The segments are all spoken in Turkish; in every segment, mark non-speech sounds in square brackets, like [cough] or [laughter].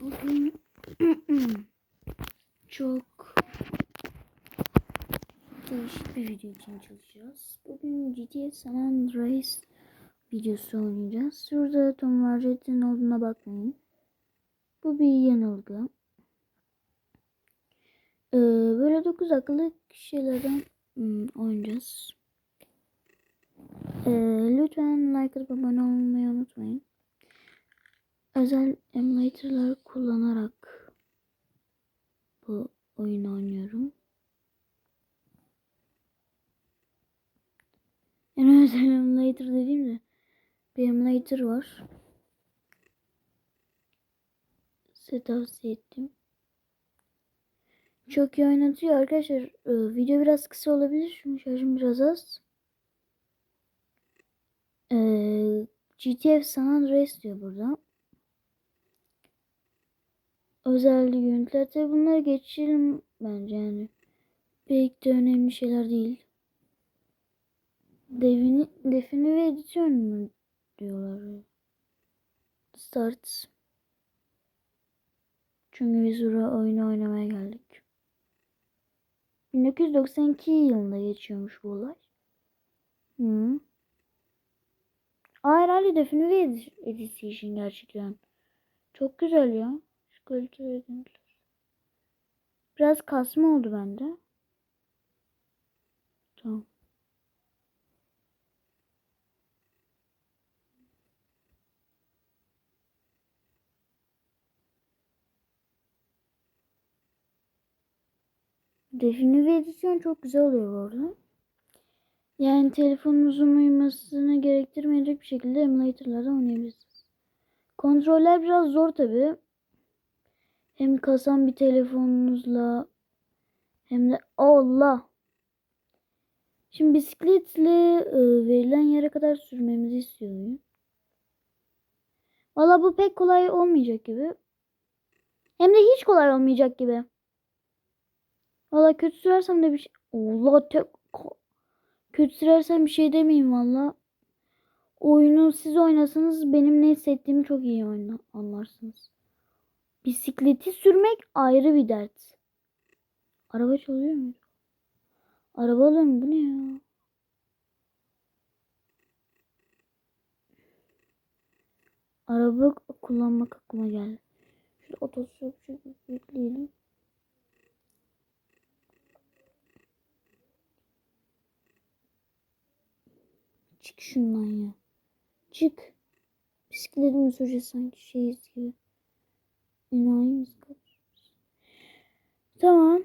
Bugün [clears throat] çok değişik bir video için çalışacağız. Bugün GTA San Andreas videosu oynayacağız. Şurada Tom var Red'in olduğuna bakmayın. Bu bir yanılgı. Ee, böyle 9 dakikalık şeylerden hmm, oynayacağız. Ee, lütfen like atıp abone olmayı unutmayın. Özel emulator'lar kullanarak bu oyunu oynuyorum. Yani özel emulator dediğimde bir emulator var. Size tavsiye ettim. Çok iyi oynatıyor arkadaşlar. Ee, video biraz kısa olabilir çünkü şarjım biraz az. Ee, GTA San Andreas diyor burada. Özel görüntüler tabi bunları geçelim bence yani. Pek de önemli şeyler değil. Defini, defini ve editör mü diyorlar. Start. Çünkü biz buraya oyunu oynamaya geldik. 1992 yılında geçiyormuş bu olay. Hı. Aa herhalde defini ve edition gerçekten. Çok güzel ya. Ve görüntüler. Biraz kasma oldu bende. Tamam. Defini ve edisyon çok güzel oluyor bu arada. Yani telefonunuzun uyumasını gerektirmeyecek bir şekilde emulator'larda oynayabilirsiniz. Kontroller biraz zor tabi. Hem kasan bir telefonunuzla hem de Allah. Şimdi bisikletle e, verilen yere kadar sürmemizi istiyor. Valla bu pek kolay olmayacak gibi. Hem de hiç kolay olmayacak gibi. Valla kötü sürersem de bir şey... Allah tek... Kötü sürersem bir şey demeyeyim valla. Oyunu siz oynasanız benim ne hissettiğimi çok iyi anlarsınız. Bisikleti sürmek ayrı bir dert. Araba çalıyor mu? Araba mu? Bu ne ya? Araba kullanmak aklıma geldi. Şu otostop bekleyelim. Çık şundan ya. Çık. Bisikletimi süreceğiz sanki şeyiz gibi. Enayimiz kadar. Tamam.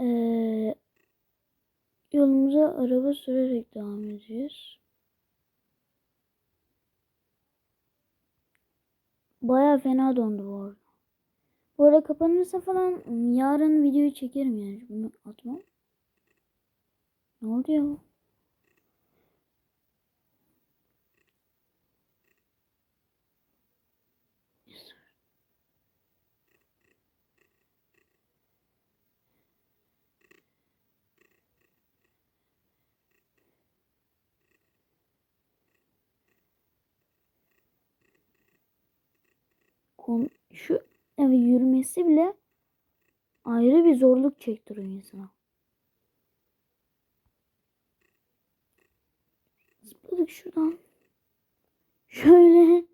Ee, yolumuza araba sürerek devam edeceğiz. Baya fena dondu bu arada. Bu arada kapanırsa falan yarın videoyu çekerim yani. Bunu atmam. Ne oldu ya? Kon şu evet, yürümesi bile ayrı bir zorluk çektiriyor insana. Zıpladık şuradan. Şöyle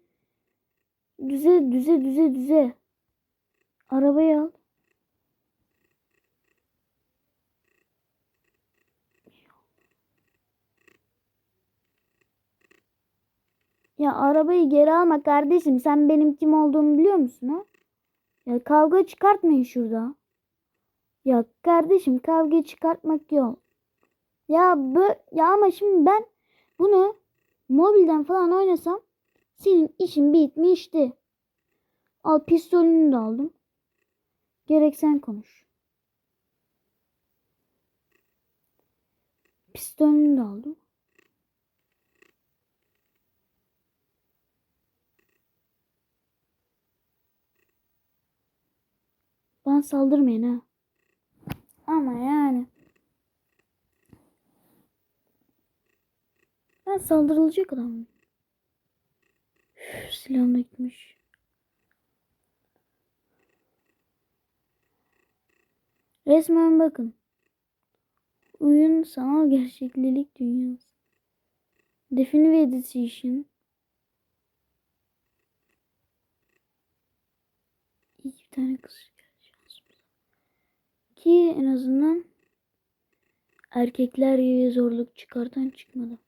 düze düze düze düze. Arabayı al. Ya arabayı geri alma kardeşim. Sen benim kim olduğumu biliyor musun ha? Ya kavga çıkartmayın şurada. Ya kardeşim kavga çıkartmak yok. Ya bu ya ama şimdi ben bunu mobilden falan oynasam senin işin bitmişti. Al pistolünü de aldım. Gerek sen konuş. Pistolünü de aldım. Bana saldırmayın ha. Ama yani. Ben saldırılacak adamım. Üf, silahım gitmiş. Resmen bakın. Oyun sanal gerçeklik dünyası. Definitive Edition. İki tane kız. Ki en azından erkekler gibi zorluk çıkartan çıkmadı.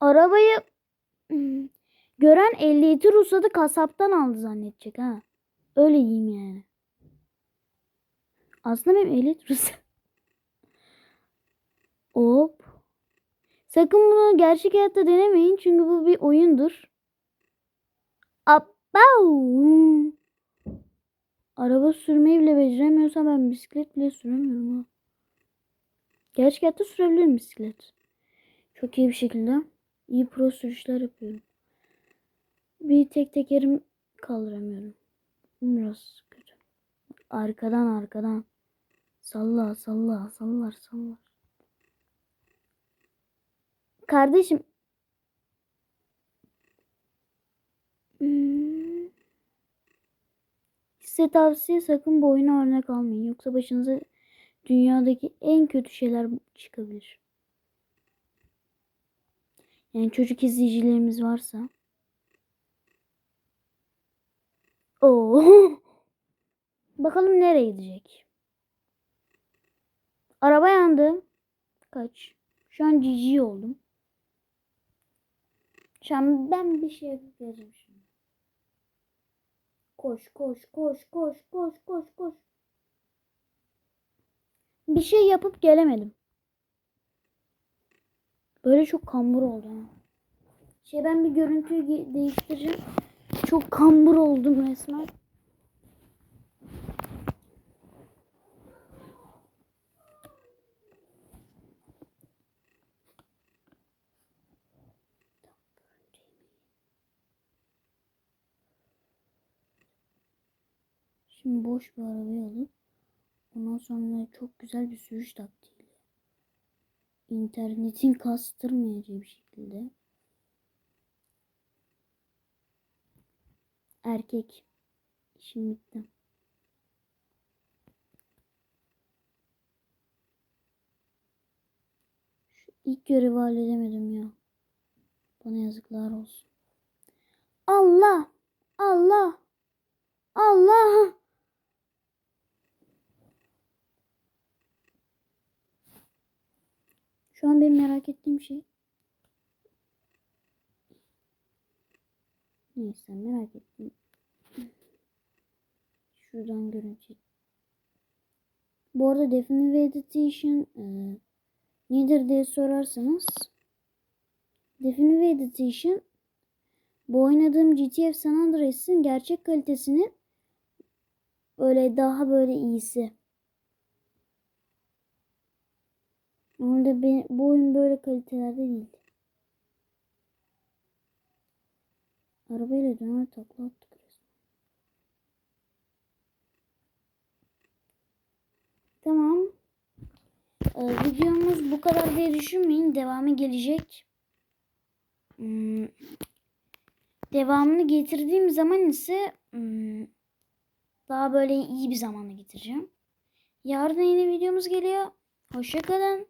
Arabayı [clears throat] gören ehliyeti ruhsatı kasaptan aldı zannedecek ha. Öyle diyeyim yani. Aslında benim ehliyet ruhsatı. [laughs] Hop. Sakın bunu gerçek hayatta denemeyin çünkü bu bir oyundur. Abbau. Araba sürmeyi bile beceremiyorsam ben bisiklet bile süremiyorum ha. Gerçek hayatta sürebilirim bisiklet. Çok iyi bir şekilde. iyi pro sürüşler yapıyorum. Bir tek tekerim kaldıramıyorum. Biraz kötü. Arkadan arkadan. Salla salla sallar sallar. Kardeşim. Hmm. Size tavsiye sakın bu oyuna örnek almayın. Yoksa başınıza dünyadaki en kötü şeyler çıkabilir. Yani çocuk izleyicilerimiz varsa. Oo. [laughs] Bakalım nereye gidecek. Araba yandı. Kaç. Şu an cici oldum. Şu an ben bir şey geleceğim şimdi. Koş koş koş koş koş koş koş. Bir şey yapıp gelemedim. Böyle çok kambur oldu. Şey ben bir görüntüyü değiştireceğim. Çok kambur oldum resmen. Şimdi boş bir arabayı alıp ondan sonra çok güzel bir sürüş taktiğiyle internetin kastırmayacağı bir şekilde erkek işim bitti. Şu ilk görevi halledemedim ya. Bana yazıklar olsun. Allah! Allah! Allah! Şu an benim merak ettiğim şey. Neyse merak ettim. Şuradan görüntü. Bu arada Definitive Edition e, nedir diye sorarsanız Definitive Edition bu oynadığım GTF San Andreas'ın gerçek kalitesinin böyle daha böyle iyisi. Orada ben, bu oyun böyle kalitelerde değil. Arabayla döner takla attık resmen. Tamam. Ee, videomuz bu kadar diye düşünmeyin. Devamı gelecek. Hmm. Devamını getirdiğim zaman ise hmm, daha böyle iyi bir zamanda getireceğim. Yarın yeni videomuz geliyor. Hoşçakalın.